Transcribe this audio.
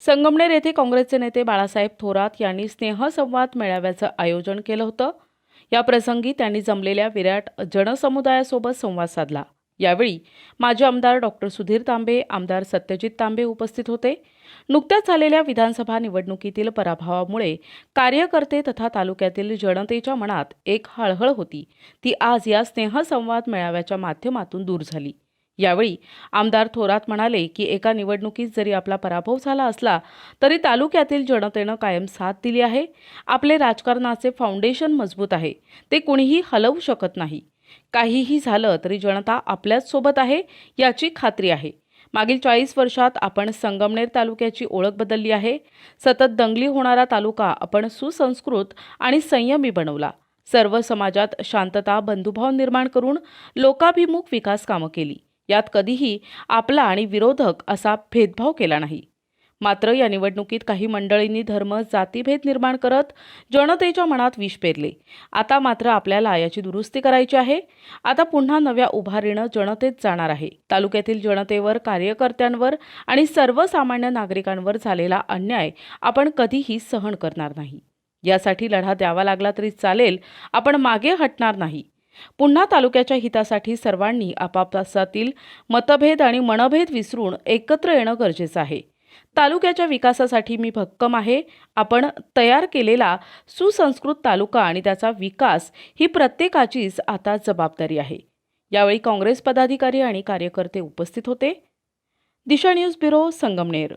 संगमनेर येथे काँग्रेसचे नेते बाळासाहेब थोरात यांनी स्नेहसंवाद मेळाव्याचं आयोजन केलं होतं. या प्रसंगी त्यांनी जमलेल्या विराट जनसमुदायासोबत संवाद साधला. यावेळी माजी आमदार डॉक्टर सुधीर तांबे आमदार सत्यजित तांबे उपस्थित होते. नुकत्याच झालेल्या विधानसभा निवडणुकीतील पराभवामुळे कार्यकर्ते तथा तालुक्यातील जनतेच्या मनात एक हळहळ होती. ती आज या स्नेहसंवाद मेळाव्याच्या माध्यमातून दूर झाली. यावेळी आमदार थोरात म्हणाले की एका निवडणुकीत जरी आपला पराभव झाला असला तरी तालुक्यातील जनतेनं कायम साथ दिली आहे. आपले राजकारणाचे फाउंडेशन मजबूत आहे. ते कुणीही हलवू शकत नाही. काहीही झालं तरी जनता आपल्याच सोबत आहे याची खात्री आहे. मागील चाळीस वर्षात आपण संगमनेर तालुक्याची ओळख बदलली आहे. सतत दंगली होणारा तालुका आपण सुसंस्कृत आणि संयमी बनवला. सर्व समाजात शांतता बंधुभाव निर्माण करून लोकाभिमुख विकास कामं केली. यात कधीही आपला आणि विरोधक असा भेदभाव केला नाही. मात्र या निवडणुकीत काही मंडळींनी धर्म जातीभेद निर्माण करत जनतेच्या मनात विष पेरले. आता मात्र आपल्याला याची दुरुस्ती करायची आहे. आता पुन्हा नव्या उभारीनं जनतेत जाणार आहे. तालुक्यातील जनतेवर कार्यकर्त्यांवर आणि सर्वसामान्य नागरिकांवर झालेला अन्याय आपण कधीही सहन करणार नाही. यासाठी लढा द्यावा लागला तरी चालेल. आपण मागे हटणार नाही. पुन्हा तालुक्याच्या हितासाठी सर्वांनी आपापसातील मतभेद आणि मनभेद विसरून एकत्र येणं गरजेचं आहे. तालुक्याच्या विकासासाठी मी भक्कम आहे. आपण तयार केलेला सुसंस्कृत तालुका आणि त्याचा विकास ही प्रत्येकाचीच आता जबाबदारी आहे. यावेळी काँग्रेस पदाधिकारी आणि कार्यकर्ते उपस्थित होते. Disha news bureau Sangamner.